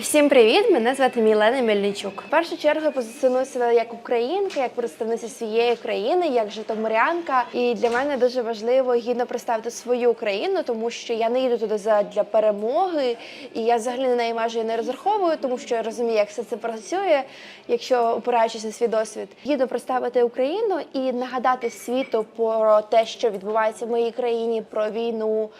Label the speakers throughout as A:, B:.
A: Всім привіт! Мене звати Мілена Мельничук. В першу чергу я позиціоную себе як українка, як представниця своєї країни, як житомирянка. І для мене дуже важливо гідно представити свою країну, тому що я не їду туди за- для перемоги, і я взагалі на неї майже не розраховую, тому що я розумію, як все це працює, якщо опираючись на свій досвід. Гідно представити Україну і нагадати світу про те, що відбувається в моїй країні, про війну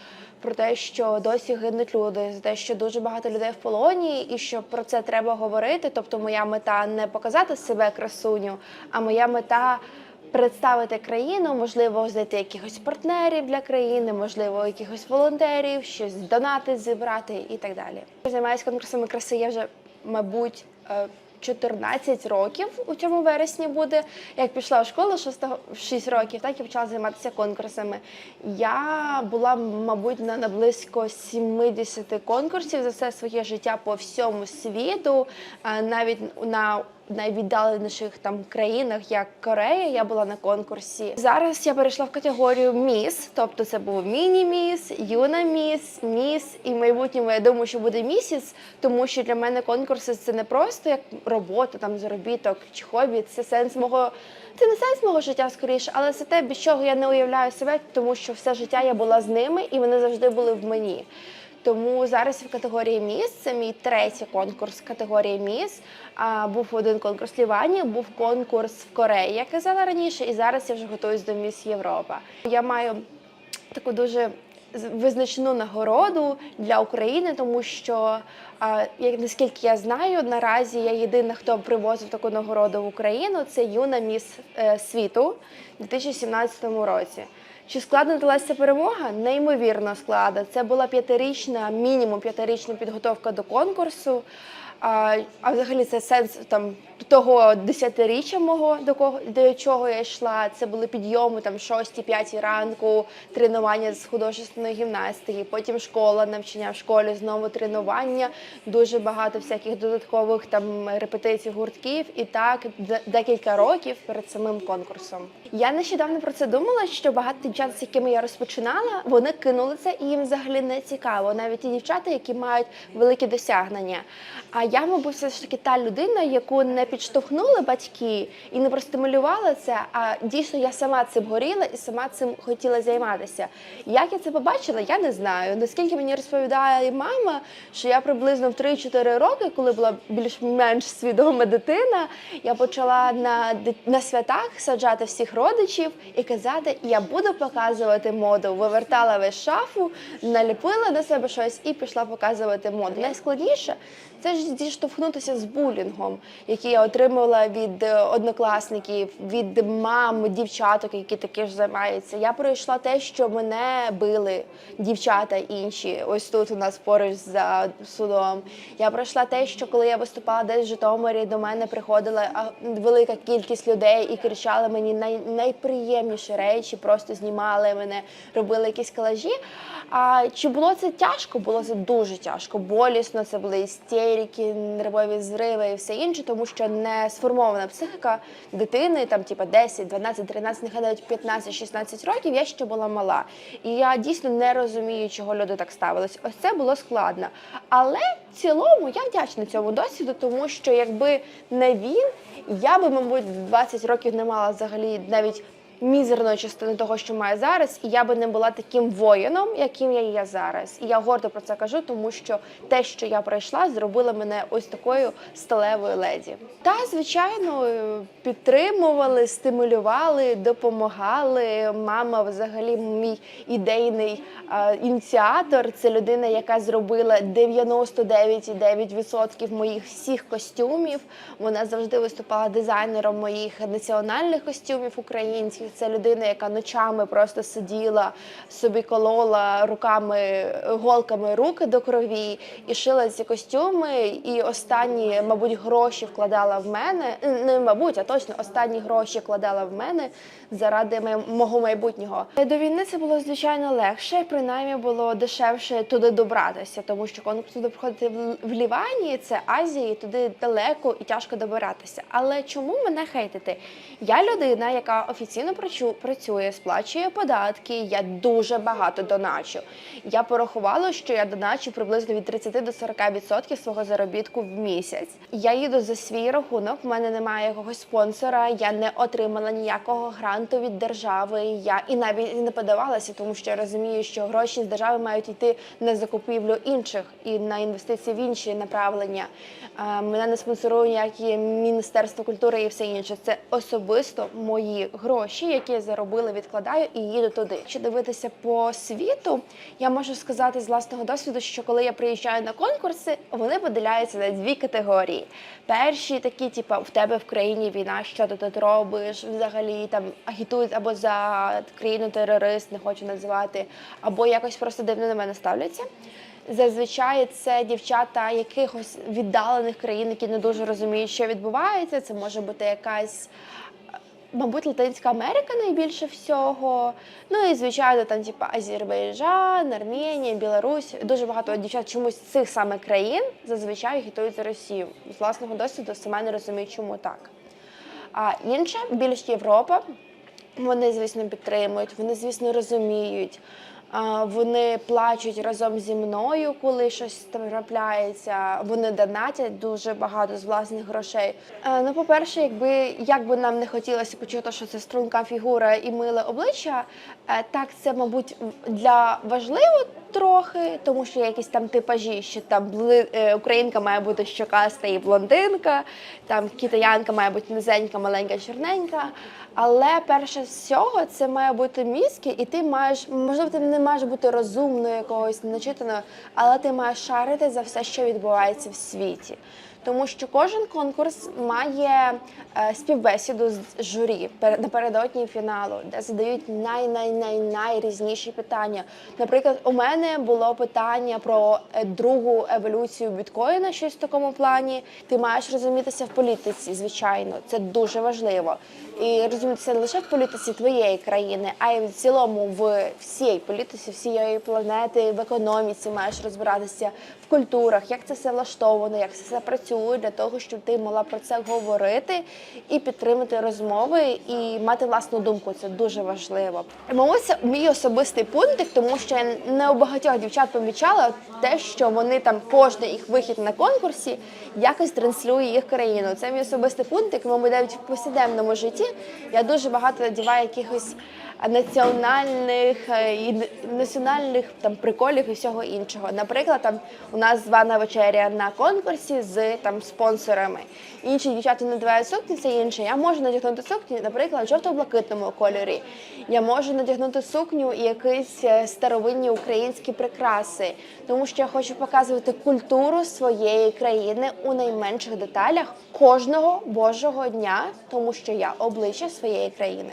A: про те, що досі гинуть люди, за те, що дуже багато людей в полоні, і що про це треба говорити. Тобто, моя мета не показати себе красуню, а моя мета. Представити країну, можливо, знайти якихось партнерів для країни, можливо, якихось волонтерів, щось донати зібрати і так далі. Займаюся конкурсами краси. Я вже, мабуть, е, 14 років у цьому вересні буде. Як пішла в школу 6, 6 років, так і почала займатися конкурсами. Я була, мабуть, на, на близько 70 конкурсів за все своє життя по всьому світу, навіть на найвіддаленіших там країнах, як Корея, я була на конкурсі. Зараз я перейшла в категорію міс, тобто це був міні-міс, юна міс, міс, і в майбутньому я думаю, що буде місяць, тому що для мене конкурси це не просто як робота, там заробіток чи хобі. Це сенс мого. Це не сенс мого життя скоріше, але це те, без чого я не уявляю себе, тому що все життя я була з ними і вони завжди були в мені. Тому зараз в категорії міс це мій третій конкурс категорії міс. А був один конкурс Лівані, був конкурс в Кореї, як казала раніше, і зараз я вже готуюсь до міс Європа. Я маю таку дуже визначну нагороду для України, тому що як наскільки я знаю, наразі я єдина, хто привозив таку нагороду в Україну. Це юна міс е, світу у 2017 році. Чи складно далася перемога? Неймовірно складно. Це була п'ятирічна, мінімум п'ятирічна підготовка до конкурсу. А, а взагалі це сенс там того десятиріччя мого, до кого до чого я йшла. Це були підйоми там 6-5 ранку, тренування з художественної гімнастики, потім школа, навчання в школі, знову тренування, дуже багато всяких додаткових там репетицій, гуртків, і так декілька років перед самим конкурсом. Я нещодавно про це думала, що багато дівчат, з якими я розпочинала, вони кинули це і їм взагалі не цікаво. Навіть ті дівчата, які мають великі досягнення. А я, мабуть, все ж таки та людина, яку не підштовхнули батьки і не простимулювали це. А дійсно я сама цим горіла і сама цим хотіла займатися. Як я це побачила, я не знаю. Наскільки мені розповідає мама, що я приблизно в 3-4 роки, коли була більш-менш свідома дитина, я почала на, на святах саджати всіх родичів і казати, я буду показувати моду. Вивертала весь шафу, наліпила на себе щось і пішла показувати моду. Найскладніше це ж зіштовхнутися з булінгом, який я отримувала від е, однокласників, від мам, дівчаток, які таки ж займаються. Я пройшла те, що мене били дівчата інші. Ось тут у нас поруч за судом. Я пройшла те, що коли я виступала десь в Житомирі, до мене приходила велика кількість людей і кричали мені най, найприємніші речі, просто знімали мене, робили якісь колажі. А чи було це тяжко? Було це дуже тяжко, болісно. Це були істерики, нервові зриви і все інше, тому що не сформована психіка дитини, там типа 10, 12, 13, нехай навіть 15, 16 років. Я ще була мала. І я дійсно не розумію, чого люди так ставились. Ось це було складно. Але в цілому я вдячна цьому досвіду, тому що якби не він, я би, мабуть, 20 років не мала взагалі навіть мізерної частини того, що маю зараз, і я би не була таким воїном, яким я є зараз. І я гордо про це кажу, тому що те, що я пройшла, зробило мене ось такою сталевою леді. Та звичайно е, підтримували, стимулювали, допомагали. Мама, взагалі, мій ідейний е, ініціатор. Це людина, яка зробила 99,9% моїх всіх костюмів. Вона завжди виступала дизайнером моїх національних костюмів українських. Це людина, яка ночами просто сиділа, собі колола руками, голками руки до крові і шила ці костюми. І останні, мабуть, гроші вкладала в мене. Не мабуть, а точно останні гроші вкладала в мене заради мого майбутнього. До війни це було звичайно легше, принаймні було дешевше туди добратися, тому що конкурс туди проходити в- Лівані, це Азія, і туди далеко і тяжко добиратися. Але чому мене хейтити? Я людина, яка офіційно працює, сплачує податки. Я дуже багато доначу. Я порахувала, що я доначу приблизно від 30 до 40% свого заробітку в місяць. Я їду за свій рахунок. в мене немає якогось спонсора. Я не отримала ніякого гранту від держави. Я і навіть не подавалася, тому що я розумію, що гроші з держави мають йти на закупівлю інших і на інвестиції в інші направлення. Е, Мене не спонсорує ніякі міністерство культури і все інше. Це особисто мої гроші, які я заробила, відкладаю і їду туди. Якщо дивитися по світу, я можу сказати з власного досвіду, що коли я приїжджаю на конкурси, вони поділяються на дві категорії. Перші такі, типу, в тебе в країні війна, що ти тут робиш, взагалі там агітують або за країну терорист, не хочу називати, або якось просто дивно на мене ставляться. Зазвичай це дівчата якихось віддалених країн, які не дуже розуміють, що відбувається. Це може бути якась, мабуть, Латинська Америка найбільше всього. Ну і звичайно, там, типу, Азербайджан, Арменія, Білорусь. Дуже багато дівчат чомусь з цих саме країн зазвичай агітують за Росію. З власного досвіду сама не розумію, чому так. А інша, більш Європа, вони, звісно, підтримують, вони, звісно, розуміють. Вони плачуть разом зі мною, коли щось трапляється. Вони донатять дуже багато з власних грошей. Е, Ну, по-перше, якби як би нам не хотілося почути, що це струнка фігура і миле обличчя, е, так це, мабуть, для важливо трохи, тому що якісь там типажі, що там е, українка має бути щокаста і блондинка, там китаянка має бути низенька, маленька, чорненька. Але перше всього це має бути мізки, і ти маєш, можливо, ти не маєш бути розумною якогось начитаною, але ти маєш шарити за все, що відбувається в світі. Тому що кожен конкурс має е, співбесіду з журі пер- напередодні фіналу, де задають най-най-най-найрізніші питання. Наприклад, у мене було питання про е, другу еволюцію біткоїна, щось в такому плані. Ти маєш розумітися в політиці, звичайно, це дуже важливо. І розумітися не лише в політиці твоєї країни, а й в цілому в всій політиці, всієї планети, в економіці маєш розбиратися в культурах, як це все влаштовано, як це все працює для того, щоб ти могла про це говорити і підтримати розмови і мати власну думку. Це дуже важливо. Мабуть, мій особистий пунктик, тому що я не у багатьох дівчат помічала те, що вони там кожний їх вихід на конкурсі якось транслює їх країну. Це мій особистий пунктик, мабуть, навіть в повсякденному житті я дуже багато надіваю якихось національних е, і національних там приколів і всього іншого. Наприклад, там у нас звана вечеря на конкурсі з там спонсорами. Інші дівчата надівають сукні, це інше. Я можу надягнути сукню, наприклад, жовто-блакитному кольорі. Я можу надягнути сукню і якісь е, старовинні українські прикраси, тому що я хочу показувати культуру своєї країни у найменших деталях кожного божого дня, тому що я обличчя своєї країни.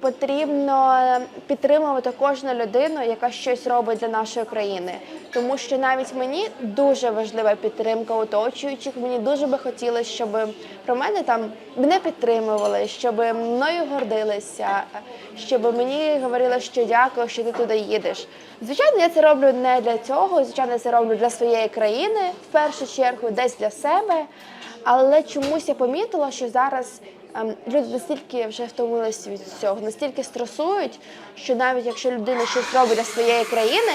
A: Потрібно підтримувати кожну людину, яка щось робить для нашої країни, тому що навіть мені дуже важлива підтримка оточуючих. Мені дуже би хотілося, щоб про мене там мене підтримували, щоб мною гордилися, щоб мені говорили, що дякую, що ти туди їдеш. Звичайно, я це роблю не для цього. Звичайно, я це роблю для своєї країни в першу чергу, десь для себе. Але чомусь я помітила, що зараз люди настільки вже втомилися від цього, настільки стресують, що навіть якщо людина щось робить для своєї країни,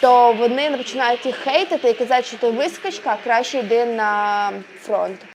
A: то вони починають їх хейтити і казати, що ти вискочка, краще йди на фронт.